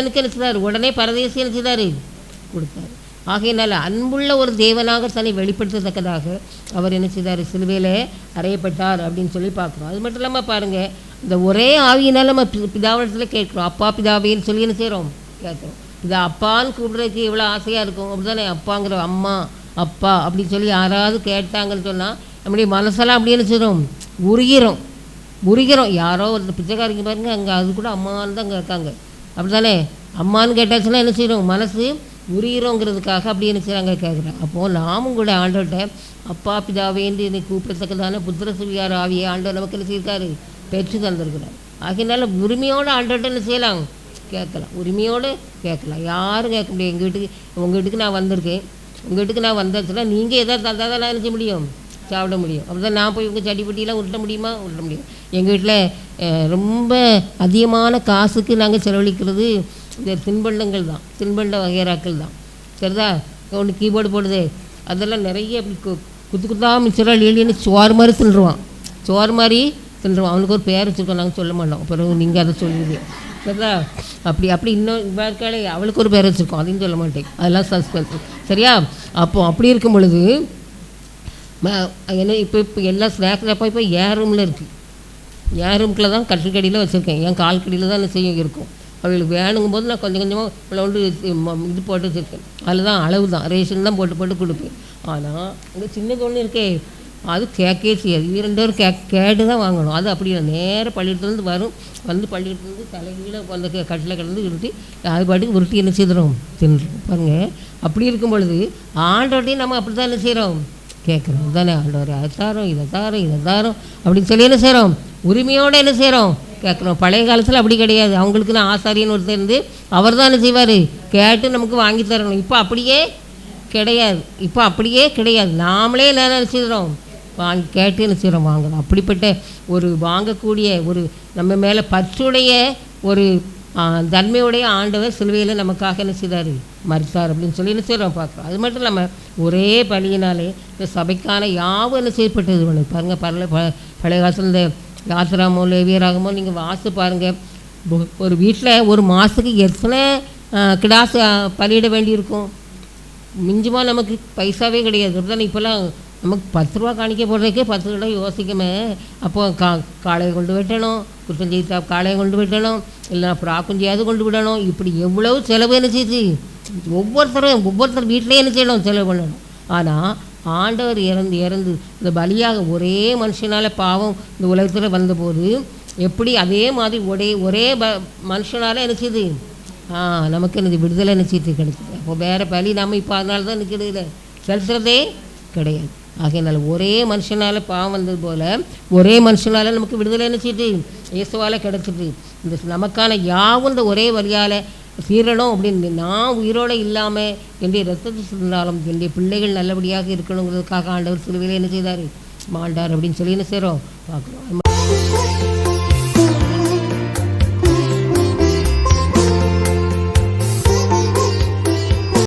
செய்தார்? உடனே பரதேசி என்ன செய்தார்? கொடுத்தார். ஆகையினால் அன்புள்ள ஒரு தேவனாக தன்னை வெளிப்படுத்தத்தக்கதாக அவர் என்ன செய்தார்? சிலுவையில் அறையப்பட்டார் அப்படின்னு சொல்லி பார்க்குறோம். அது மட்டும் இல்லாமல் பாருங்கள் இந்த ஒரே ஆவியினால் நம்ம பி- பிதாவிடத்தில் கேட்குறோம். அப்பா பிதாவின்னு சொல்லி என்ன செய்கிறோம் கேட்குறோம். இது அப்பான்னு கூப்பிட்றதுக்கு இவ்வளோ ஆசையாக இருக்கும். அப்படிதானே அப்பாங்கிற அம்மா அப்பா அப்படின்னு சொல்லி யாராவது கேட்டாங்கன்னு சொன்னால் நம்முடைய மனசெல்லாம் அப்படி என்ன செய்கிறோம் உருகிறோம். உருகிறோம். யாரோ ஒரு பிச்சைக்காரங்க பாருங்க அங்கே அது கூட அம்மான்னு தான் கேட்காங்க. அப்படி தானே அம்மான்னு கேட்டாச்சுன்னா என்ன செய்கிறோம் மனசு உரியிறோங்கிறதுக்காக அப்படி என்ன செய்கிறாங்க கேட்குறேன் அப்போது நாமும் கூட ஆண்டோட்ட அப்பா பிதாவேந்து என்னை கூப்பிடத்தக்கதான புத்திர சுவியார் ஆவியை ஆண்டவர் நமக்கு என்ன செய்யிருக்காரு பெற்று தந்திருக்கிறார். ஆகையினால உரிமையோடு ஆண்டோட்ட என்ன செய்யலாம்? கேட்கலாம். உரிமையோடு கேட்கலாம். யாரும் கேட்க முடியும் எங்கள் வீட்டுக்கு உங்கள் வீட்டுக்கு நான் வந்திருக்கேன். உங்கள் வீட்டுக்கு நான் வந்தாச்சுன்னா நீங்கள் எதாவது தந்தால் தான் நான் என்ன செய்ய முடியும்? சாப்பிட முடியும். அப்படிதான் நான் போய் உங்கள் சட்டிப்பட்டியெல்லாம் உருட்ட முடியுமா? உருட்ட முடியும் எங்கள் வீட்டில் ரொம்ப அதிகமான காசுக்கு நாங்கள் செலவழிக்கிறது இந்த தின்பண்டங்கள் தான். தின்பண்ட வகைராக்கள் தான். சரிதா? ஒன்று கீபோர்டு போடுது. அதெல்லாம் நிறைய அப்படி கு குத்து குத்தா மிச்சரா எழுதின்னு சோறு மாதிரி தின்றுவான். சோறு மாதிரி தின்றுவான். அவனுக்கு ஒரு பேர் வச்சுருக்கோம். நாங்கள் சொல்ல மாட்டோம். பிறகு நீங்கள் அதை சொல்லுது சரிதா? அப்படி அப்படி இன்னும் இவா அவளுக்கு ஒரு பேர் வச்சுருக்கோம். அதையும் சொல்ல மாட்டேன். அதெல்லாம் சஸ்பென்ஸ் சரியா? அப்போ அப்படி இருக்கும் பொழுது ஏன்னா என்ன இப்போ இப்போ எல்லா ஸ்நாக்ஸ் அப்போ இப்போ என் ரூமில் இருக்குது என் ரூம்கில் தான் கட்டில் வச்சுருக்கேன். என் கால் கடியில் தான் என்ன செய்ய இருக்கும். அவங்களுக்கு வேணுங்கும் போது நான் கொஞ்சம் கொஞ்சமாக இவ்வளோண்டு இது போட்டு வச்சுருக்கேன். அதில் தான் அளவு தான். ரேஷன் தான் போட்டு போட்டு கொடுப்பேன். ஆனால் இந்த சின்ன பொண்ணு இருக்கே. அது கேட்கவே செய்யாது. இது ரெண்டு பேரும் கே கேட்டு தான் வாங்கணும். அது அப்படி இல்லை நேராக பள்ளிக்கூடத்துலேருந்து வரும். வந்து பள்ளிக்கூடத்துலேருந்து தலைகீழ அந்த வந்து கட்டில் கிடந்து விருட்டி அது பாட்டுக்கு உருட்டி என்ன செய்துடும் தின்று. பாருங்கள் அப்படி இருக்கும் பொழுது ஆண்டோட்டையும் நம்ம அப்படி தான் என்ன செய்கிறோம் கேட்குறோம். தானே ஆண்டவர் அதை தாரோம் இதை தாரோம் இதை தாரோம் அப்படின்னு சொல்லி என்ன செய்கிறோம் உரிமையோடு என்ன செய்கிறோம் கேட்குறோம். பழைய காலத்தில் அப்படி கிடையாது. அவங்களுக்கு நான் ஆசாரியன்னு ஒருத்தர் இருந்து அவர் தான் என்ன செய்வார்? கேட்டு நமக்கு வாங்கி தரணும். இப்போ அப்படியே கிடையாது. இப்போ அப்படியே கிடையாது. நாமளே என்ன நினச்சிடுறோம் வாங்கி கேட்டு என்ன செய்கிறோம் வாங்கணும். அப்படிப்பட்ட ஒரு வாங்கக்கூடிய ஒரு நம்ம மேலே பற்றுடைய ஒரு தன்மையுடைய ஆண்டவர் சிலுவையில் நமக்காக என்ன செய்தார் மறித்தார் அப்படின்னு சொல்லி என்ன செய்கிறோம் பார்க்குறோம். அது மட்டும் இல்லாமல் ஒரே பலியினாலே இந்த சபைக்கான யாவும் என்ன செய்யப்பட்டது? பாருங்கள் பரல ப பழைய காலத்தில் இந்த யாத்திராமோ லேவியராகமோ நீங்கள் வாசு பாருங்கள் ஒரு வீட்டில் ஒரு மாதத்துக்கு எத்தனை கிடாசு பலியிட வேண்டியிருக்கும்? மிஞ்சுமா நமக்கு பைசாவே கிடையாது. அப்படிதானே இப்போல்லாம் நமக்கு பத்து ரூபா காணிக்க போடுறதுக்கே பத்து ரூபா யோசிக்கமே. அப்போ கா காளையை கொண்டு வெட்டணும் குற்றஞ்செய்தா காளையை கொண்டு வெட்டணும் இல்லை புறாக்குஞ்சியாவது கொண்டு விடணும். இப்படி எவ்வளவு செலவு என்ன செய்யுது? ஒவ்வொருத்தரும் ஒவ்வொருத்தர் வீட்டிலே என்ன செய்யணும்? செலவு பண்ணணும். ஆனால் ஆண்டவர் இறந்து இறந்து இந்த பலியாக ஒரே மனுஷனால் பாவம் இந்த உலகத்தில் வந்தபோது எப்படி அதே மாதிரி ஒரே ஒரே ப மனுஷனால் நினச்சிது ஆ நமக்கு எனது விடுதலை நினச்சிட்டு கிடைக்குது அப்போ வேறு பலி நம்ம இப்போ அதனால தான் நிற்கிறது செலுத்துறதே கிடையாது. ஆகையினால ஒரே மனுஷனால் பாவம் வந்தது போல் ஒரே மனுஷனால் நமக்கு விடுதலை நினச்சிட்டு இயேசுவால் கிடச்சிட்டு இந்த நமக்கான யாவும் இந்த ஒரே வழியால் தீரணும் அப்படின்னு நான் உயிரோடு இல்லாமல் என்னுடைய ரத்தத்தை சிந்தாலும் என்னுடைய பிள்ளைகள் நல்லபடியாக இருக்கணுங்கிறதுக்காக ஆண்டவர் சிலுவையில் என்ன செய்தார்? மாண்டார் அப்படின்னு சொல்லி என்ன செய்கிறோம் பார்க்குறோம்.